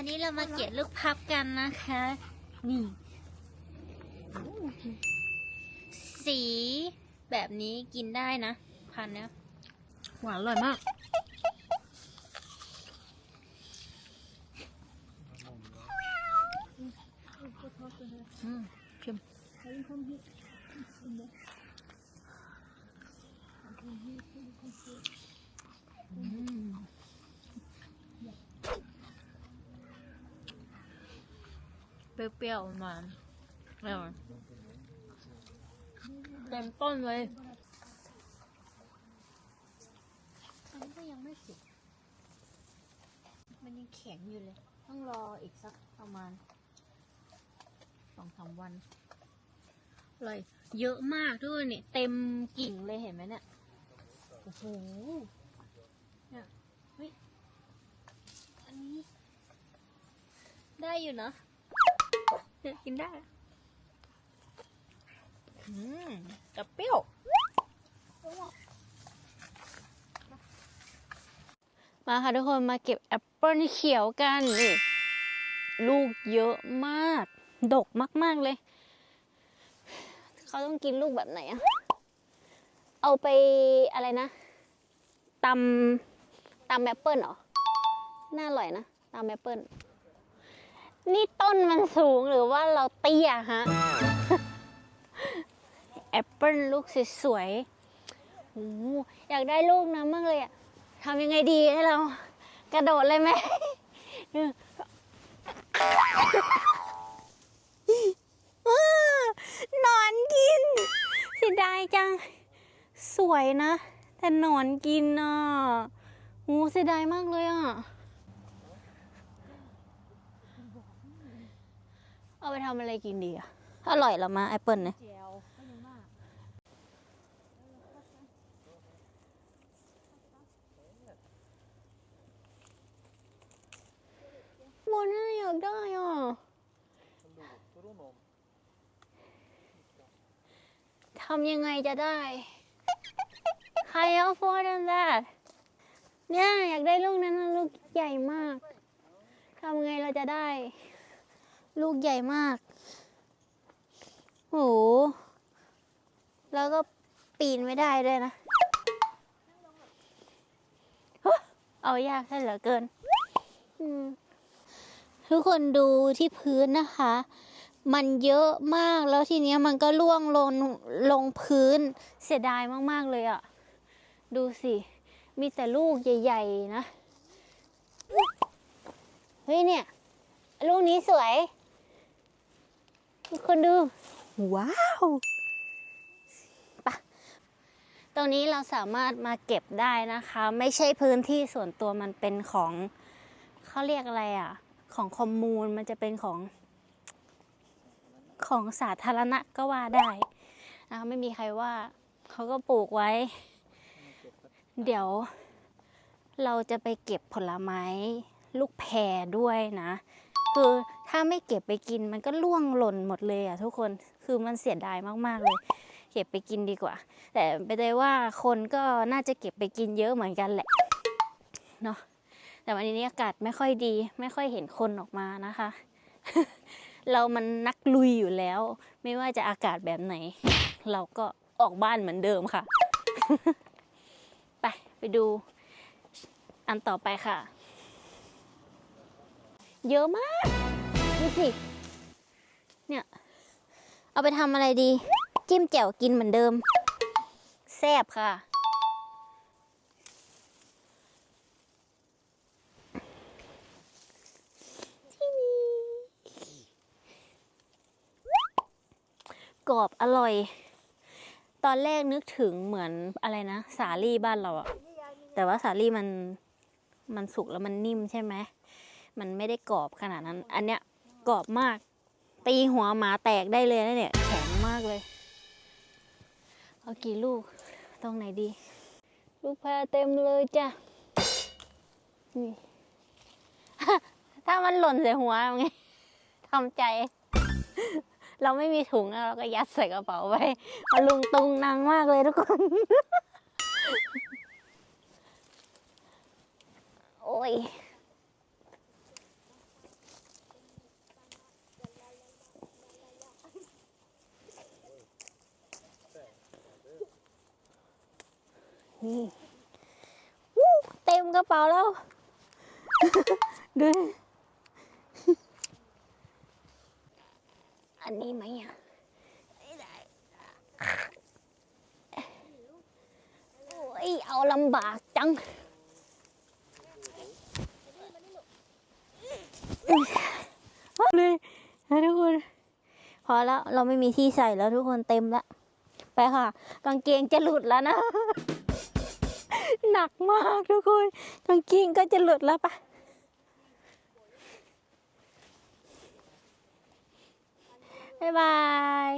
วันนี้เรามาเก็บลูกพับกันนะคะ นี่ สีแบบนี้กินได้นะ พันเนี้ยหวานอร่อยมาก อืมเค็มอืม เปรี้ยวๆหวานอร่อยเต็มต้นเลยอันนี้ก็ยังไม่สุก มันยังแข็งอยู่เลย ต้องรออีกสักประมาณสองสามวันอร่อยเยอะมากด้วยเนี่ย เต็มกิ่งเลยเห็นไหมเนี่ย โอ้โห เนี่ยเฮ้ย อันนี้ ได้อยู่นะ เนี่ยกินได้อืมแต่เปรี้ยว มาค่ะทุกคนมาเก็บแอปเปิลเขียวกันนี่ลูกเยอะมาก ดกมาก ๆ เลย เขาต้องกินลูกแบบไหนอะเอาไปอะไรนะตำตำแอปเปิลเหรอ น่าอร่อยนะตำแอปเปิล นี่ต้นมันสูงหรือว่าเราเตี้ยฮะ แอปเปิลลูกสวยๆโอ้อยากได้ลูกนะมากเลยอะทำยังไงดีให้เรา กระโดดเลยไหม นอนกินเสียดายจัง สวยนะ แต่หนอนกินอะโอ้เสียดายมากเลยอะ เอาไปทำอะไรกินดีอะ อร่อยเหรอมาแอปเปิลเนี่ยเจียวก็ยังมากโมน่าอยากได้อะทำยังไงจะได้ ใครเอาฟอร์ดันได้เนี่ยอยากได้ลูกนั้นนะลูกใหญ่มาก ทำไงเราจะได้ ลูกใหญ่มาก โห แล้วก็ปีนไม่ได้ด้วยนะฮะเอายากใช่เหลือเกินอืมทุกคนดูที่พื้นนะคะ มันเยอะมากแล้วทีเนี้ยมันก็ล่วงลงลงพื้นเสียดายมาก ๆ เลยอะ่ะ ดูสิ มีแต่ลูกใหญ่ ๆ นะ เฮ้ยเนี่ย ลูกนี้สวย ทุกคนดู ว้าวปะตรงนี้เราสามารถมาเก็บได้นะคะ ไม่ใช่พื้นที่ส่วนตัวมันเป็นของเขาเรียกอะไรอะ ของคอมมูนมันจะเป็นของ ของสาธารณะก็ว่าได้นะคะไม่มีใครว่าเขาก็ปลูกไว้ เดี๋ยว เราจะไปเก็บผลไม้ ลูกแพรด้วยนะ คือถ้าไม่เก็บไปกินมันก็ล่วงหล่นหมดเลยอะทุกคนคือมันเสียดายมากๆเลย เก็บไปกินดีกว่า แต่ไปได้ว่าคนก็น่าจะเก็บไปกินเยอะเหมือนกันแหละเนาะแต่วันนี้อากาศไม่ค่อยดี ไม่ค่อยเห็นคนออกมานะคะ เรามันนักลุยอยู่แล้ว ไม่ว่าจะอากาศแบบไหน เราก็ออกบ้านเหมือนเดิมค่ะ ไป ไปดูอันต่อไปค่ะ เยอะมากดูสิเนี่ย เอาไปทำอะไรดี จิ้มแจ่วกินเหมือนเดิม แซ่บค่ะ กรอบอร่อย ตอนแรกนึกถึงเหมือนอะไรนะ สาลี่บ้านเราอะแต่ว่าสาลี่มันมันสุกแล้วมันนิ่มใช่ไหม มันไม่ได้กรอบขนาดนั้น อันเนี้ยกรอบมาก ตีหัวหมาแตกได้เลยนะเนี่ย แข็งมากเลย เอากี่ลูก ตรงไหนดี ลูกแพรเต็มเลยจ้ะ นี่ ถ้ามันหล่นใส่หัวไงทำใจ เราไม่มีถุงเราก็ยัดใส่กระเป๋าไว้มาลุงตุงนางมากเลยทุกคน โอ้ย นี่เต็มกระเป๋าแล้ว ดูดิอันนี้ไหมอะโอ้ยเอาลำบากจังเลยนะทุกคน พอแล้วเราไม่มีที่ใส่แล้วทุกคนเต็มแล้ว ไปค่ะ กางเกงจะหลุดแล้วนะ หนักมากทุกคนกางเกงก็จะหลุดแล้วปะบ๊ายบาย